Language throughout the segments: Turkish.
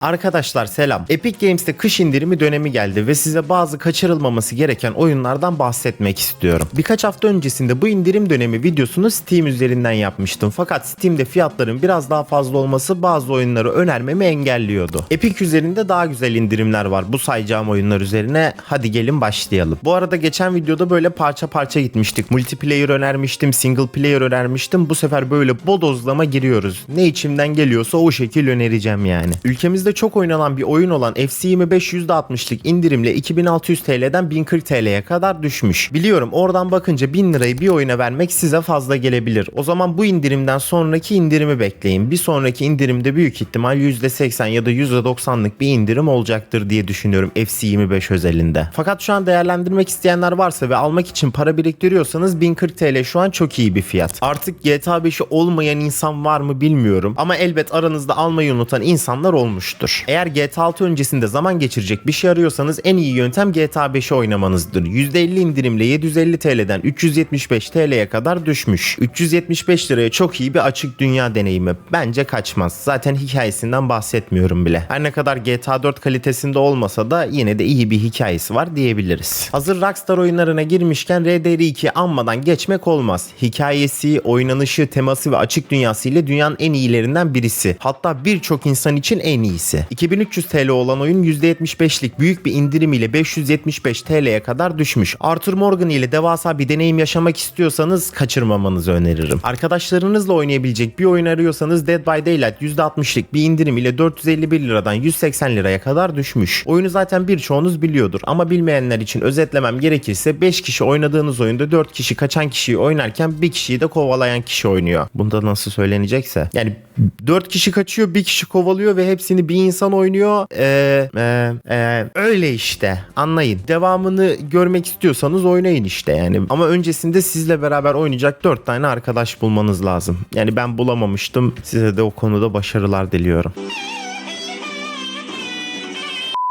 Arkadaşlar selam. Epic Games'te kış indirimi dönemi geldi ve size bazı kaçırılmaması gereken oyunlardan bahsetmek istiyorum. Birkaç hafta öncesinde bu indirim dönemi videosunu Steam üzerinden yapmıştım. Fakat Steam'de fiyatların biraz daha fazla olması bazı oyunları önermemi engelliyordu. Epic üzerinde daha güzel indirimler var bu sayacağım oyunlar üzerine. Hadi gelin başlayalım. Bu arada geçen videoda böyle parça parça gitmiştik. Multiplayer önermiştim, single player önermiştim. Bu sefer böyle bodozlama giriyoruz. Ne içimden geliyorsa o şekil önereceğim yani. Ülkemizde çok oynanan bir oyun olan FC25 %60'lık indirimle 2600 TL'den 1040 TL'ye kadar düşmüş. Biliyorum oradan bakınca 1000 lirayı bir oyuna vermek size fazla gelebilir. O zaman bu indirimden sonraki indirimi bekleyin. Bir sonraki indirimde büyük ihtimal %80 ya da %90'lık bir indirim olacaktır diye düşünüyorum FC25 özelinde. Fakat şu an değerlendirmek isteyenler varsa ve almak için para biriktiriyorsanız 1040 TL şu an çok iyi bir fiyat. Artık GTA 5'i olmayan insan var mı bilmiyorum ama elbet aranızda almayı unutan insanlar olmuştur. Eğer GTA 6 öncesinde zaman geçirecek bir şey arıyorsanız en iyi yöntem GTA 5'i oynamanızdır. %50 indirimle 750 TL'den 375 TL'ye kadar düşmüş. 375 liraya çok iyi bir açık dünya deneyimi. Bence kaçmaz. Zaten hikayesinden bahsetmiyorum bile. Her ne kadar GTA 4 kalitesinde olmasa da yine de iyi bir hikayesi var diyebiliriz. Hazır Rockstar oyunlarına girmişken RDR2 anmadan geçmek olmaz. Hikayesi, oynanışı, teması ve açık dünyası ile dünyanın en iyilerinden birisi. Hatta birçok insan için en iyisi. 2300 TL olan oyun %75'lik büyük bir indirim ile 575 TL'ye kadar düşmüş. Arthur Morgan ile devasa bir deneyim yaşamak istiyorsanız kaçırmamanızı öneririm. Arkadaşlarınızla oynayabilecek bir oyun arıyorsanız Dead by Daylight %60'lık bir indirim ile 451 liradan 180 liraya kadar düşmüş. Oyunu zaten birçoğunuz biliyordur ama bilmeyenler için özetlemem gerekirse 5 kişi oynadığınız oyunda 4 kişi kaçan kişiyi oynarken bir kişiyi de kovalayan kişi oynuyor. Bunda nasıl söylenecekse. Yani 4 kişi kaçıyor bir kişi kovalıyor ve hepsini bir insan oynuyor. Ee, ee, ee, öyle işte anlayın. Devamını görmek istiyorsanız oynayın işte yani. Ama öncesinde sizle beraber oynayacak 4 tane arkadaş bulmanız lazım. Yani ben bulamamıştım. Size de o konuda başarılar diliyorum.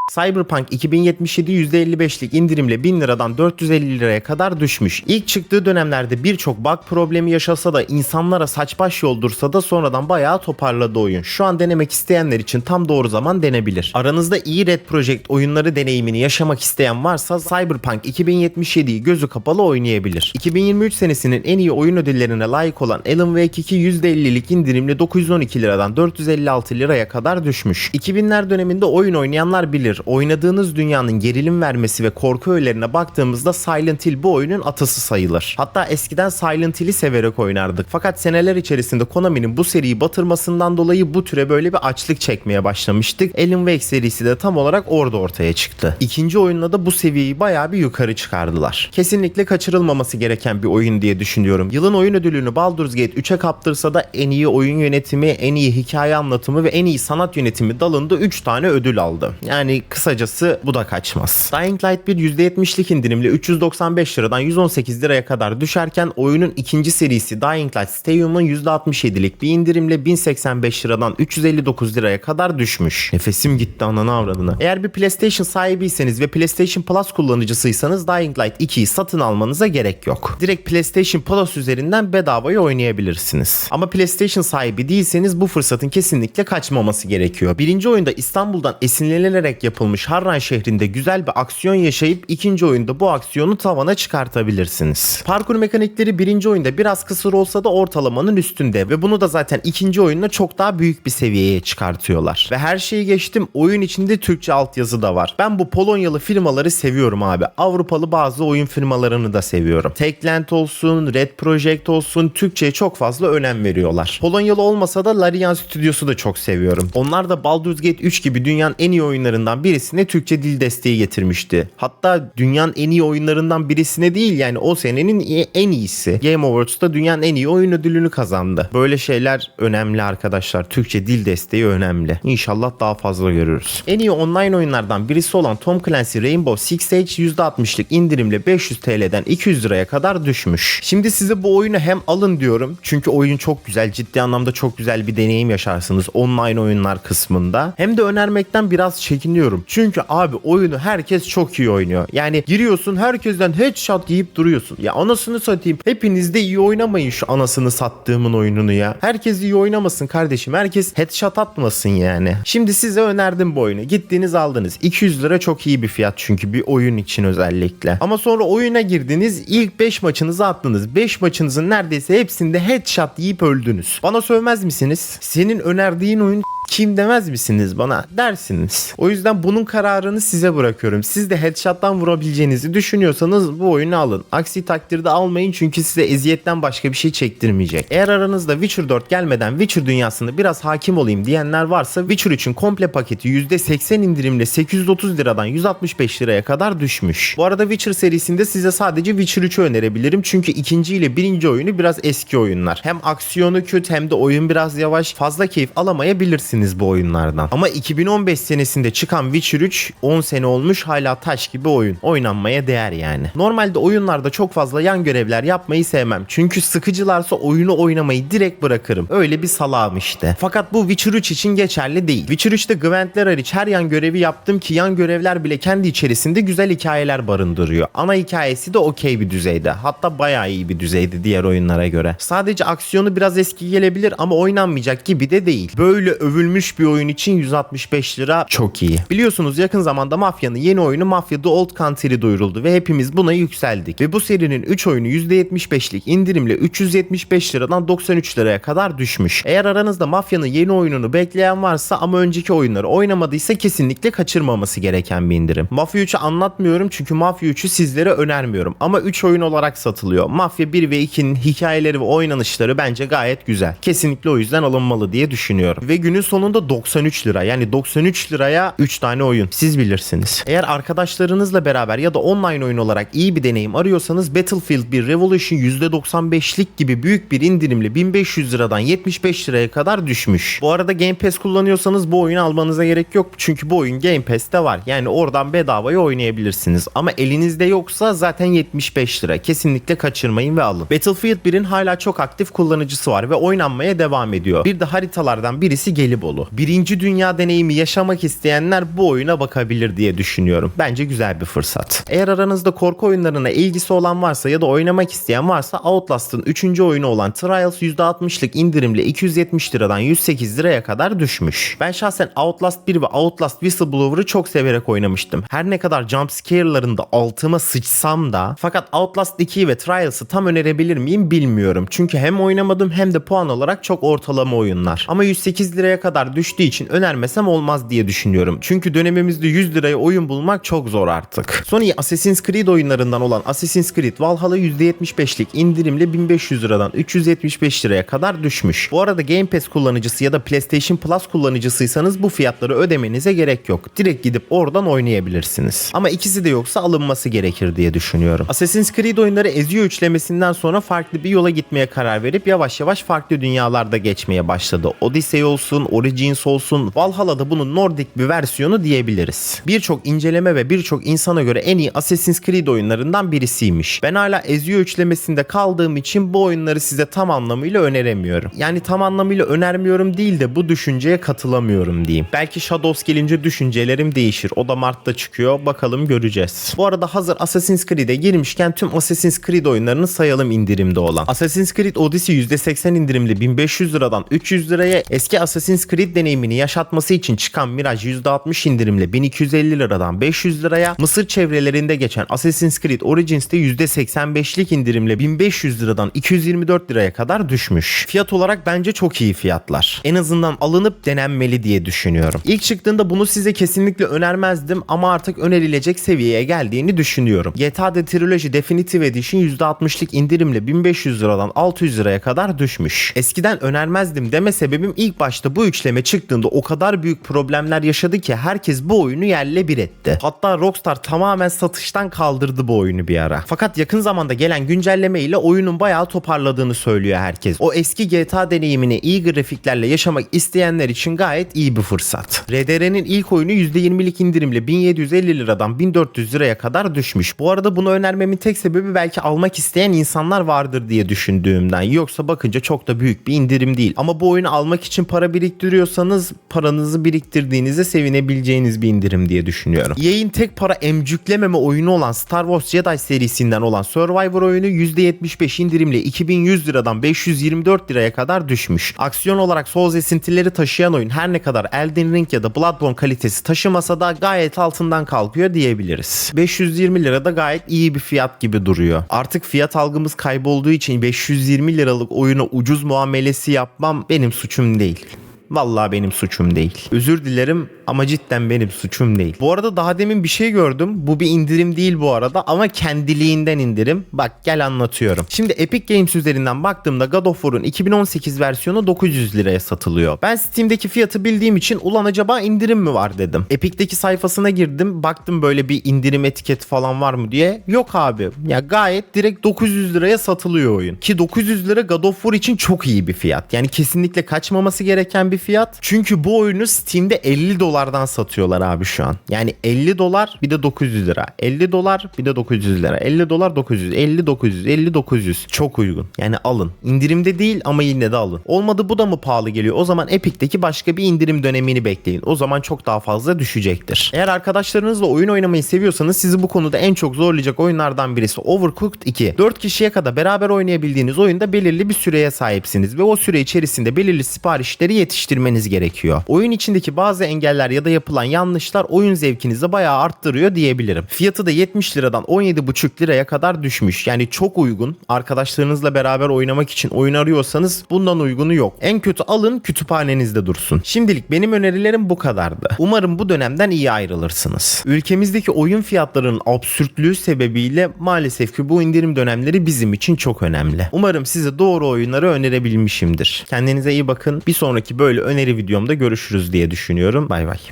Cyberpunk 2077 %55'lik indirimle 1000 liradan 450 liraya kadar düşmüş. İlk çıktığı dönemlerde birçok bug problemi yaşasa da insanlara saç baş yoldursa da sonradan bayağı toparladı oyun. Şu an denemek isteyenler için tam doğru zaman denebilir. Aranızda iyi Red Project oyunları deneyimini yaşamak isteyen varsa Cyberpunk 2077'yi gözü kapalı oynayabilir. 2023 senesinin en iyi oyun ödüllerine layık olan Alan Wake 2 %50'lik indirimle 912 liradan 456 liraya kadar düşmüş. 2000'ler döneminde oyun oynayanlar bilir oynadığınız dünyanın gerilim vermesi ve korku öğelerine baktığımızda Silent Hill bu oyunun atası sayılır. Hatta eskiden Silent Hill'i severek oynardık. Fakat seneler içerisinde Konami'nin bu seriyi batırmasından dolayı bu türe böyle bir açlık çekmeye başlamıştık. Alan Wake serisi de tam olarak orada ortaya çıktı. İkinci oyunla da bu seviyeyi bayağı bir yukarı çıkardılar. Kesinlikle kaçırılmaması gereken bir oyun diye düşünüyorum. Yılın oyun ödülünü Baldur's Gate 3'e kaptırsa da en iyi oyun yönetimi, en iyi hikaye anlatımı ve en iyi sanat yönetimi dalında 3 tane ödül aldı. Yani kısacası bu da kaçmaz. Dying Light 1 %70'lik indirimle 395 liradan 118 liraya kadar düşerken oyunun ikinci serisi Dying Light Stay Human %67'lik bir indirimle 1085 liradan 359 liraya kadar düşmüş. Nefesim gitti ananı avradına. Eğer bir PlayStation sahibiyseniz ve PlayStation Plus kullanıcısıysanız Dying Light 2'yi satın almanıza gerek yok. Direkt PlayStation Plus üzerinden bedavaya oynayabilirsiniz. Ama PlayStation sahibi değilseniz bu fırsatın kesinlikle kaçmaması gerekiyor. Birinci oyunda İstanbul'dan esinlenilerek yapılmış Harran şehrinde güzel bir aksiyon yaşayıp ikinci oyunda bu aksiyonu tavana çıkartabilirsiniz. Parkur mekanikleri birinci oyunda biraz kısır olsa da ortalamanın üstünde ve bunu da zaten ikinci oyunda çok daha büyük bir seviyeye çıkartıyorlar. Ve her şeyi geçtim oyun içinde Türkçe altyazı da var. Ben bu Polonyalı firmaları seviyorum abi. Avrupalı bazı oyun firmalarını da seviyorum. Techland olsun, Red Project olsun Türkçe'ye çok fazla önem veriyorlar. Polonyalı olmasa da Larian Stüdyosu da çok seviyorum. Onlar da Baldur's Gate 3 gibi dünyanın en iyi oyunlarından birisine Türkçe dil desteği getirmişti. Hatta dünyanın en iyi oyunlarından birisine değil yani o senenin en iyisi. Game Awards'ta dünyanın en iyi oyun ödülünü kazandı. Böyle şeyler önemli arkadaşlar. Türkçe dil desteği önemli. İnşallah daha fazla görürüz. En iyi online oyunlardan birisi olan Tom Clancy Rainbow Six Siege %60'lık indirimle 500 TL'den 200 liraya kadar düşmüş. Şimdi size bu oyunu hem alın diyorum. Çünkü oyun çok güzel. Ciddi anlamda çok güzel bir deneyim yaşarsınız online oyunlar kısmında. Hem de önermekten biraz çekiniyorum. Anlıyorum. Çünkü abi oyunu herkes çok iyi oynuyor. Yani giriyorsun herkesten headshot yiyip duruyorsun. Ya anasını satayım. Hepiniz de iyi oynamayın şu anasını sattığımın oyununu ya. Herkes iyi oynamasın kardeşim. Herkes headshot atmasın yani. Şimdi size önerdim bu oyunu. Gittiniz aldınız. 200 lira çok iyi bir fiyat çünkü bir oyun için özellikle. Ama sonra oyuna girdiniz. ilk 5 maçınızı attınız. 5 maçınızın neredeyse hepsinde headshot yiyip öldünüz. Bana sövmez misiniz? Senin önerdiğin oyun kim demez misiniz bana? Dersiniz. O yüzden bunun kararını size bırakıyorum. Siz de headshot'tan vurabileceğinizi düşünüyorsanız bu oyunu alın. Aksi takdirde almayın çünkü size eziyetten başka bir şey çektirmeyecek. Eğer aranızda Witcher 4 gelmeden Witcher dünyasında biraz hakim olayım diyenler varsa Witcher 3'ün komple paketi %80 indirimle 830 liradan 165 liraya kadar düşmüş. Bu arada Witcher serisinde size sadece Witcher 3'ü önerebilirim çünkü ikinci ile birinci oyunu biraz eski oyunlar. Hem aksiyonu kötü hem de oyun biraz yavaş. Fazla keyif alamayabilirsiniz bu oyunlardan. Ama 2015 senesinde çıkan Witcher 3 10 sene olmuş hala taş gibi oyun. Oynanmaya değer yani. Normalde oyunlarda çok fazla yan görevler yapmayı sevmem. Çünkü sıkıcılarsa oyunu oynamayı direkt bırakırım. Öyle bir salağım işte. Fakat bu Witcher 3 için geçerli değil. Witcher 3'te Gwent'ler hariç her yan görevi yaptım ki yan görevler bile kendi içerisinde güzel hikayeler barındırıyor. Ana hikayesi de okey bir düzeyde. Hatta bayağı iyi bir düzeyde diğer oyunlara göre. Sadece aksiyonu biraz eski gelebilir ama oynanmayacak gibi de değil. Böyle övülmüş bir oyun için 165 lira çok iyi. Biliyorsunuz yakın zamanda Mafya'nın yeni oyunu Mafya The Old Country duyuruldu ve hepimiz buna yükseldik. Ve bu serinin 3 oyunu %75'lik indirimle 375 liradan 93 liraya kadar düşmüş. Eğer aranızda Mafya'nın yeni oyununu bekleyen varsa ama önceki oyunları oynamadıysa kesinlikle kaçırmaması gereken bir indirim. Mafya 3'ü anlatmıyorum çünkü Mafya 3'ü sizlere önermiyorum ama 3 oyun olarak satılıyor. Mafya 1 ve 2'nin hikayeleri ve oynanışları bence gayet güzel. Kesinlikle o yüzden alınmalı diye düşünüyorum. Ve günün sonunda 93 lira yani 93 liraya 3 tane oyun. Siz bilirsiniz. Eğer arkadaşlarınızla beraber ya da online oyun olarak iyi bir deneyim arıyorsanız Battlefield 1 Revolution %95'lik gibi büyük bir indirimle 1500 liradan 75 liraya kadar düşmüş. Bu arada Game Pass kullanıyorsanız bu oyunu almanıza gerek yok. Çünkü bu oyun Game Pass'te var. Yani oradan bedavaya oynayabilirsiniz. Ama elinizde yoksa zaten 75 lira. Kesinlikle kaçırmayın ve alın. Battlefield 1'in hala çok aktif kullanıcısı var ve oynanmaya devam ediyor. Bir de haritalardan birisi Gelibolu. Birinci dünya deneyimi yaşamak isteyenler bu oyuna bakabilir diye düşünüyorum. Bence güzel bir fırsat. Eğer aranızda korku oyunlarına ilgisi olan varsa ya da oynamak isteyen varsa Outlast'ın 3. oyunu olan Trials %60'lık indirimle 270 liradan 108 liraya kadar düşmüş. Ben şahsen Outlast 1 ve Outlast Whistleblower'ı çok severek oynamıştım. Her ne kadar jumpscare'larında altıma sıçsam da fakat Outlast 2'yi ve Trials'ı tam önerebilir miyim bilmiyorum. Çünkü hem oynamadım hem de puan olarak çok ortalama oyunlar. Ama 108 liraya kadar düştüğü için önermesem olmaz diye düşünüyorum. Çünkü dönemimizde 100 liraya oyun bulmak çok zor artık. Sony Assassin's Creed oyunlarından olan Assassin's Creed Valhalla %75'lik indirimle 1500 liradan 375 liraya kadar düşmüş. Bu arada Game Pass kullanıcısı ya da PlayStation Plus kullanıcısıysanız bu fiyatları ödemenize gerek yok. Direkt gidip oradan oynayabilirsiniz. Ama ikisi de yoksa alınması gerekir diye düşünüyorum. Assassin's Creed oyunları Ezio üçlemesinden sonra farklı bir yola gitmeye karar verip yavaş yavaş farklı dünyalarda geçmeye başladı. Odyssey olsun, Origins olsun, Valhalla'da bunun Nordik bir versiyonu diyebiliriz. Birçok inceleme ve birçok insana göre en iyi Assassin's Creed oyunlarından birisiymiş. Ben hala Ezio üçlemesinde kaldığım için bu oyunları size tam anlamıyla öneremiyorum. Yani tam anlamıyla önermiyorum değil de bu düşünceye katılamıyorum diyeyim. Belki Shadows gelince düşüncelerim değişir. O da Mart'ta çıkıyor. Bakalım göreceğiz. Bu arada hazır Assassin's Creed'e girmişken tüm Assassin's Creed oyunlarını sayalım indirimde olan. Assassin's Creed Odyssey %80 indirimli 1500 liradan 300 liraya eski Assassin's Creed deneyimini yaşatması için çıkan Mirage %60 indirimle 1250 liradan 500 liraya Mısır çevrelerinde geçen Assassin's Creed Origins'te %85'lik indirimle 1500 liradan 224 liraya kadar düşmüş. Fiyat olarak bence çok iyi fiyatlar. En azından alınıp denenmeli diye düşünüyorum. İlk çıktığında bunu size kesinlikle önermezdim ama artık önerilecek seviyeye geldiğini düşünüyorum. GTA The Trilogy Definitive Edition %60'lık indirimle 1500 liradan 600 liraya kadar düşmüş. Eskiden önermezdim deme sebebim ilk başta bu üçleme çıktığında o kadar büyük problemler yaşadı ki herkes bu oyunu yerle bir etti. Hatta Rockstar tamamen satıştan kaldırdı bu oyunu bir ara. Fakat yakın zamanda gelen güncelleme ile oyunun bayağı toparladığını söylüyor herkes. O eski GTA deneyimini iyi grafiklerle yaşamak isteyenler için gayet iyi bir fırsat. RDR'nin ilk oyunu %20'lik indirimle 1750 liradan 1400 liraya kadar düşmüş. Bu arada bunu önermemin tek sebebi belki almak isteyen insanlar vardır diye düşündüğümden. Yoksa bakınca çok da büyük bir indirim değil. Ama bu oyunu almak için para biriktiriyorum düşündürüyorsanız paranızı biriktirdiğinizde sevinebileceğiniz bir indirim diye düşünüyorum. Yayın tek para emcüklememe oyunu olan Star Wars Jedi serisinden olan Survivor oyunu %75 indirimle 2100 liradan 524 liraya kadar düşmüş. Aksiyon olarak Souls esintileri taşıyan oyun her ne kadar Elden Ring ya da Bloodborne kalitesi taşımasa da gayet altından kalkıyor diyebiliriz. 520 lira da gayet iyi bir fiyat gibi duruyor. Artık fiyat algımız kaybolduğu için 520 liralık oyuna ucuz muamelesi yapmam benim suçum değil. Vallahi benim suçum değil. Özür dilerim ama cidden benim suçum değil. Bu arada daha demin bir şey gördüm. Bu bir indirim değil bu arada ama kendiliğinden indirim. Bak gel anlatıyorum. Şimdi Epic Games üzerinden baktığımda God of War'un 2018 versiyonu 900 liraya satılıyor. Ben Steam'deki fiyatı bildiğim için ulan acaba indirim mi var dedim. Epic'teki sayfasına girdim. Baktım böyle bir indirim etiketi falan var mı diye. Yok abi. Ya gayet direkt 900 liraya satılıyor oyun. Ki 900 lira God of War için çok iyi bir fiyat. Yani kesinlikle kaçmaması gereken bir fiyat. Çünkü bu oyunu Steam'de 50 dolardan satıyorlar abi şu an. Yani 50 dolar bir de 900 lira. 50 dolar bir de 900 lira. 50 dolar 900. 50 900. 50 900. Çok uygun. Yani alın. İndirimde değil ama yine de alın. Olmadı bu da mı pahalı geliyor? O zaman Epic'teki başka bir indirim dönemini bekleyin. O zaman çok daha fazla düşecektir. Eğer arkadaşlarınızla oyun oynamayı seviyorsanız sizi bu konuda en çok zorlayacak oyunlardan birisi Overcooked 2. 4 kişiye kadar beraber oynayabildiğiniz oyunda belirli bir süreye sahipsiniz ve o süre içerisinde belirli siparişleri yetiştirmeniz gerekiyor. Oyun içindeki bazı engeller ya da yapılan yanlışlar oyun zevkinizi bayağı arttırıyor diyebilirim. Fiyatı da 70 liradan 17,5 liraya kadar düşmüş. Yani çok uygun. Arkadaşlarınızla beraber oynamak için oyun arıyorsanız bundan uygunu yok. En kötü alın kütüphanenizde dursun. Şimdilik benim önerilerim bu kadardı. Umarım bu dönemden iyi ayrılırsınız. Ülkemizdeki oyun fiyatlarının absürtlüğü sebebiyle maalesef ki bu indirim dönemleri bizim için çok önemli. Umarım size doğru oyunları önerebilmişimdir. Kendinize iyi bakın. Bir sonraki böyle öneri videomda görüşürüz diye düşünüyorum. Bay bay.